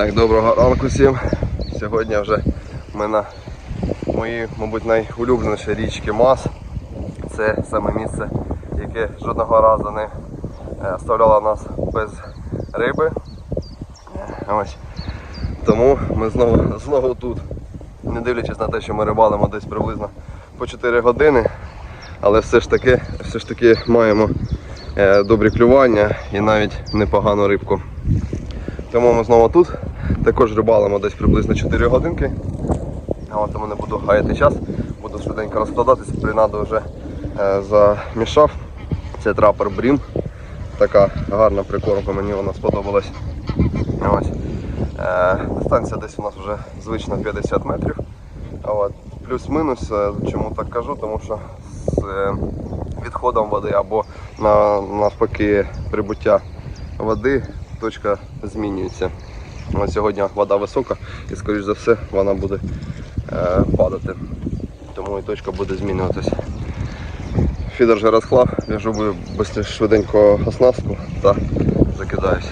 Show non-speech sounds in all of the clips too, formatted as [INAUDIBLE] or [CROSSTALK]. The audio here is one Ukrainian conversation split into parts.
Так, доброго ранку всім. Сьогодні вже ми на моїй, мабуть, найулюбленішій річці Мас. Це саме місце, яке жодного разу не е, оставляло нас без риби. Ось. Тому ми знову, знову тут. Не дивлячись на те, що ми рибалимо десь приблизно по 4 години, але все ж таки, все ж таки маємо е, добрі клювання і навіть непогану рибку. Тому ми знову тут. Також рибалимо десь приблизно 4 годинки. От тому не буду гаяти час, буду швиденько розкладатися. Принаду вже е, замішав. Це трапер Брім. Така гарна прикормка, мені вона сподобалась. Ось. Е, дистанція десь у нас вже звично 50 метрів. От. Плюс-мінус, е, чому так кажу, тому що з е, відходом води або на, навпаки прибуття води точка змінюється. От сьогодні вода висока і, скоріш за все, вона буде е, падати. Тому і точка буде змінюватися. Фідер вже розклав, в'яжу швиденько оснастку та закидаюся.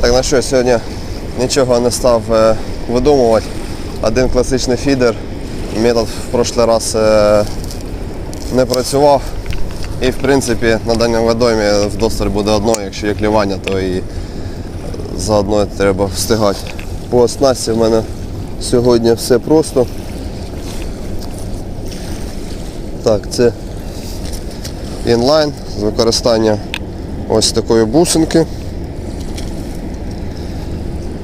Так, ну що, сьогодні нічого не став е, видумувати. Один класичний фідер. Метод в прошлий раз е, не працював. І в принципі на даному водоймі вдосталь буде одно, якщо є клівання, то і заодно треба встигати. По оснастці в мене сьогодні все просто. Так, це інлайн з використання ось такої бусинки,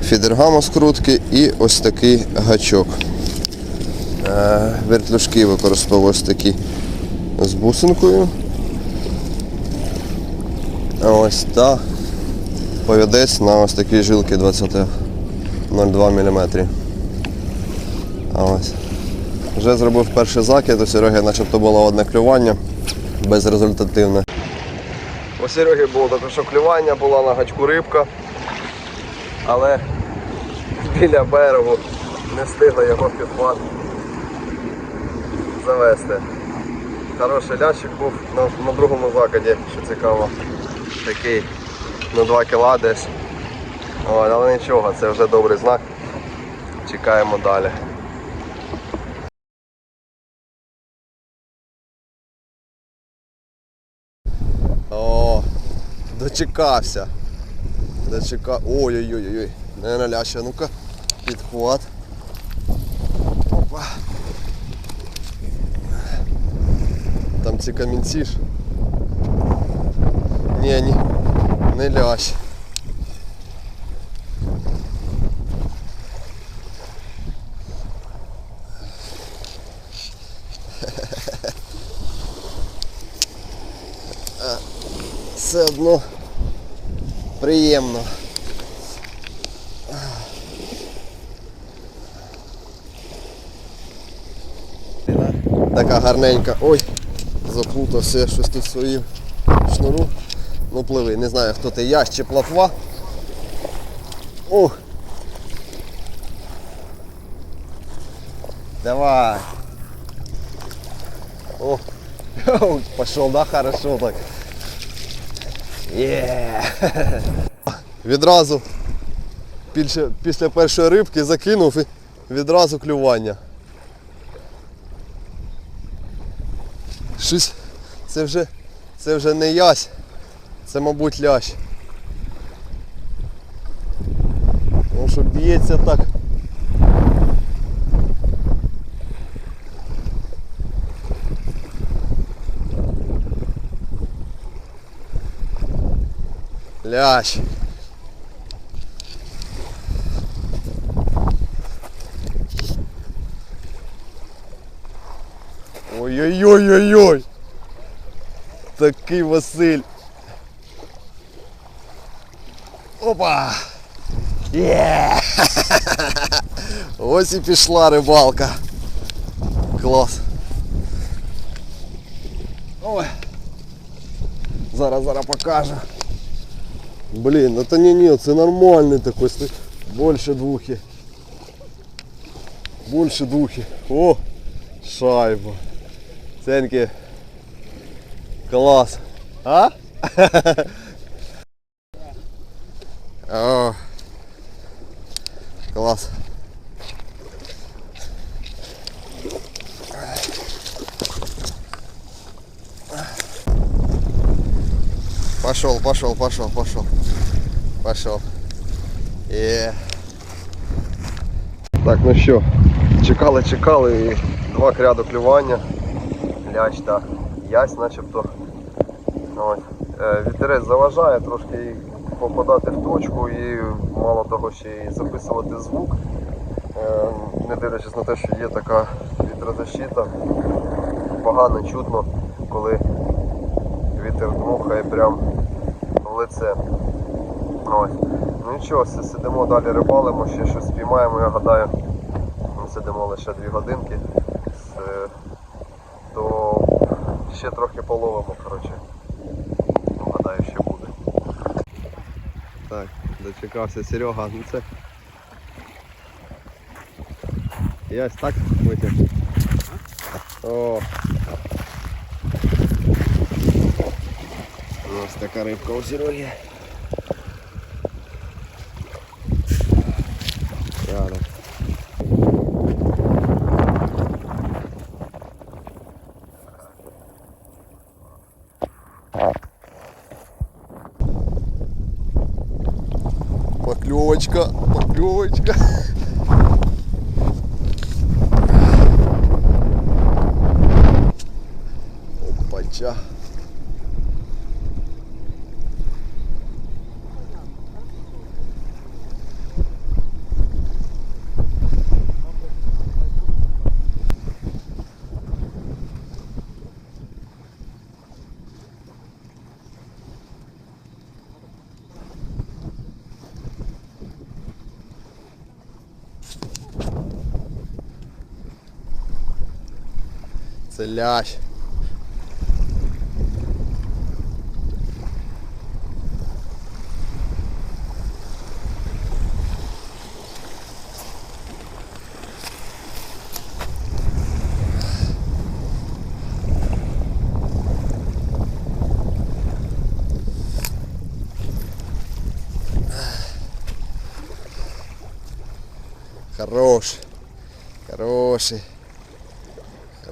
фідергама скрутки і ось такий гачок. Е, Вертлюжки використовую ось такі з бусинкою. Ось та повідець на ось такій жилки 20,02 мм. А ось. Вже зробив перший закид, у Сереги начебто було одне клювання, безрезультативне. У Сереги було таке, що клювання, була на гачку рибка, але біля берегу не встигла його підхват завести. Хороший лящик був на, на другому закиді, що цікаво. Такий на 2 кіла десь. От, але нічого, це вже добрий знак. Чекаємо далі. О, дочекався. Дочекав. Ой-ой-ой-ой. Не наляща, ну-ка. Підхват. Опа. Там ці камінці ж. Ні, ні, не лящ. [LAUGHS] Все одно приємно. Така гарненька. Ой, заплутався щось тут своїм шнуру. Ну пливи, не знаю хто ти, я чи платва. Ух. Давай. О. [LAUGHS] Пошел, да, хорошо так. Є. Відразу після, після першої рибки закинув і відразу клювання. Щось це вже це вже не ясь, це мабуть лящ. Тому що б'ється так. Лящ. Ой-ой-ой-ой-ой! Такий Василь. Опа! Є! [LAUGHS] Ось і пішла рибалка. Клас. Ой. Зараз, зараз покажу. Блін, это не не, це нормальний такой, ст- больше двухи. Больше двухи. О, шайба. Ценьки. Клас. А? [LAUGHS] О, Клас. Пошел, пошел, пошел, пошел. Пошел. Є. Так, ну що, чекали, чекали і два кряду клювання. Ляч та ясь начебто. Ось. Е, Вітерець заважає трошки і попадати в точку і мало того ще й записувати звук. Е, Не дивлячись на те, що є така вітрозащита, погано чутно, коли вітер дмухає прямо в лице. Ось. Ну нічого, си- сидимо далі рибалимо, ще щось спіймаємо, я гадаю. Ми сидимо лише дві годинки. То ще трохи половимо, коротше. Ну, гадаю, ще буде. Так, дочекався Серега, ну це. Ясь так витяг. О. Ось така рибка у Сереги. Поклевочка, поклевочка. Опача. Лящ. Хороший. Хороший.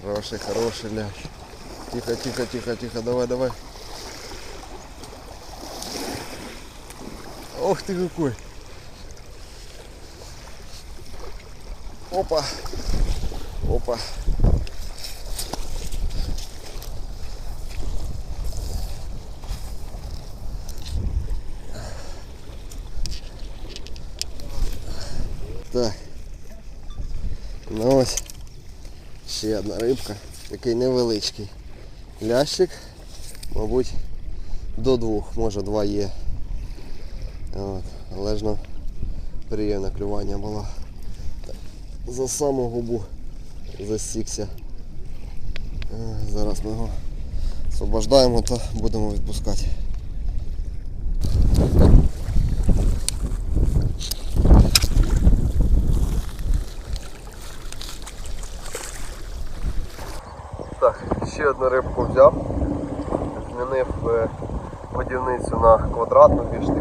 Хороший, хороший ляж. Тихо, тихо, тихо, тихо, давай, давай. Ох ты какой. Опа. Опа. Ще одна рибка, такий невеличкий лящик, мабуть, до двох, може два є. От. Ну, приємне клювання було. Так, За саму губу засікся. Е, Зараз ми його освобождаємо та будемо відпускати. Так, ще одну рибку взяв, змінив е, годівницю на квадратну більш таки,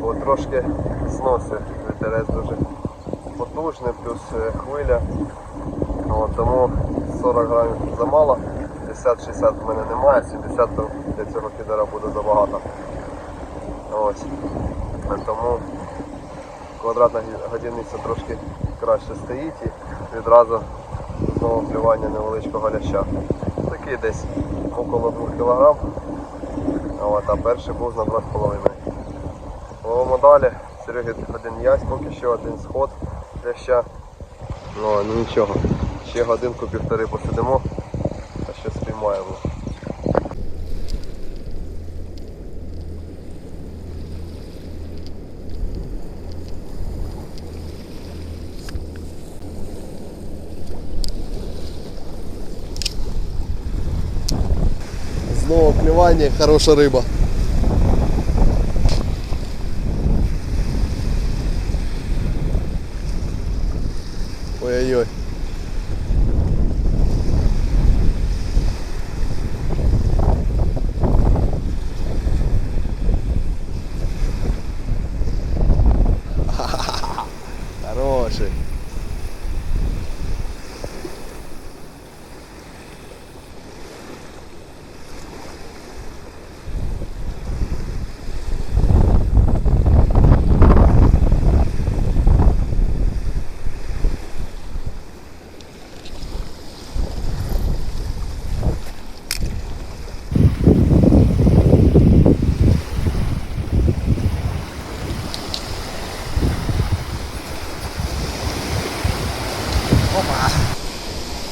бо трошки зносить вітерець дуже потужний, плюс е, хвиля. От, тому 40 грамів замало, 50-60 в мене немає, 70 для цього фідера буде забагато. Ось. Е, Тому квадратна годівниця трошки краще стоїть і відразу знову клювання невеличкого ляща. Такий десь около 2 кг. От, а перший був на 2,5. Ловимо далі. Сереги один ясь, поки що один сход ляща. Ну, ну нічого. Ще годинку-півтори посидимо, а ще спіймаємо. Знову хорошая і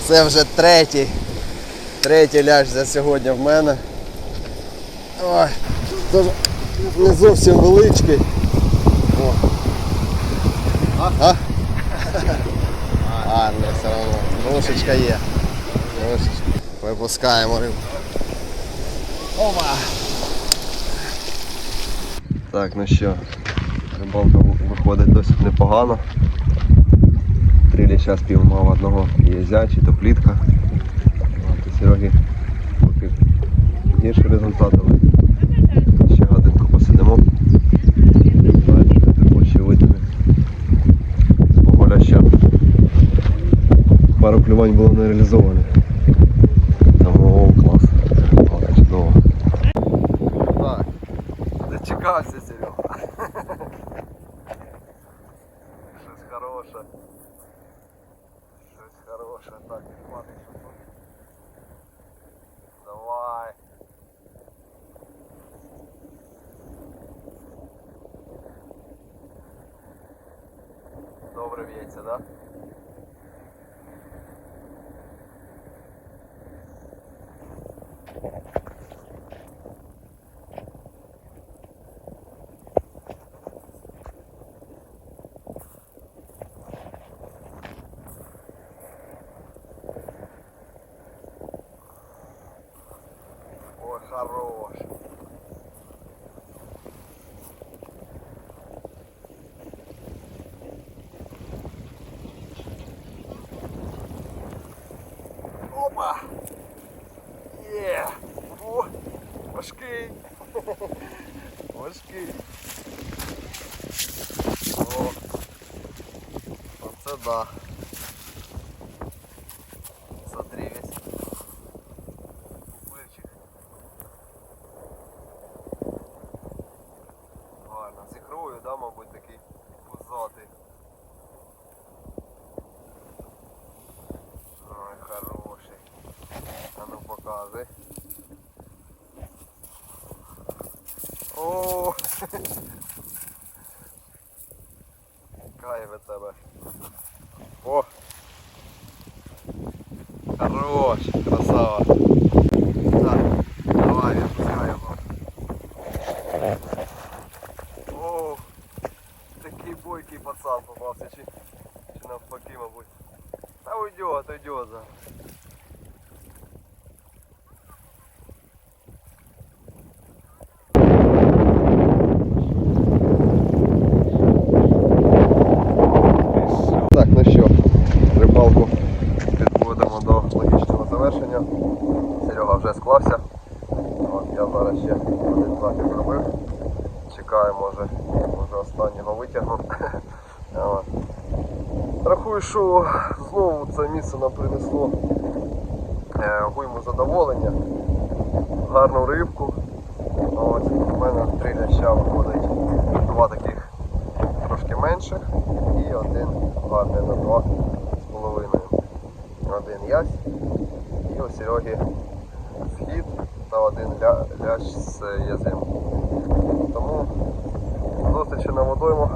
Це вже третій. Третій ляж за сьогодні в мене. Ой, дуже не зовсім величкий. О. А? Гарно все одно. Трошечка є. Трошечка. Випускаємо рибу. Опа! Так, ну що, рибалка виходить досить непогано. Трилі зараз піймав одного єзя чи то плітка. От, у Сереги поки гірший результат, але ще годинку посидимо. Далі також витягне з поголяща. Пару клювань було не реалізовано. Тому клас. Рибалка чудова. Так, дочекався Серега. [LAUGHS] Хороше. Щось хороше. Так, що тут. Давай. Добре б'ється, да? Ой, хорош. Опа! Є! О! Важкий! [LAUGHS] Важкий! О! Оце да! Смотри весь пупирчик. Гарно, з ікрою, да, мабуть, такий пузатий. Ой, хороший. А ну показуй. О! [LAUGHS] Кайф від тебе. О! Хорош, красава. Так, давай, відпускаємо. О, такий бойкий пацан попався, чи, чи навпаки, мабуть. Та уйдет, уйдет зараз. Так, ну що, рибалку підводимо до логічного завершення. Серега вже склався. От, я зараз ще один захід зробив. Чекаю, може, може останнього витягну. От. Рахую, що знову це місце нам принесло е, гуйму задоволення, гарну рибку. От, у мене три ляща виходить, два таких трошки менших і один гарний на два з половиною. Один ясь і у Сереги схід та один ля, лящ з язем. Тому зустрічі на водоймах.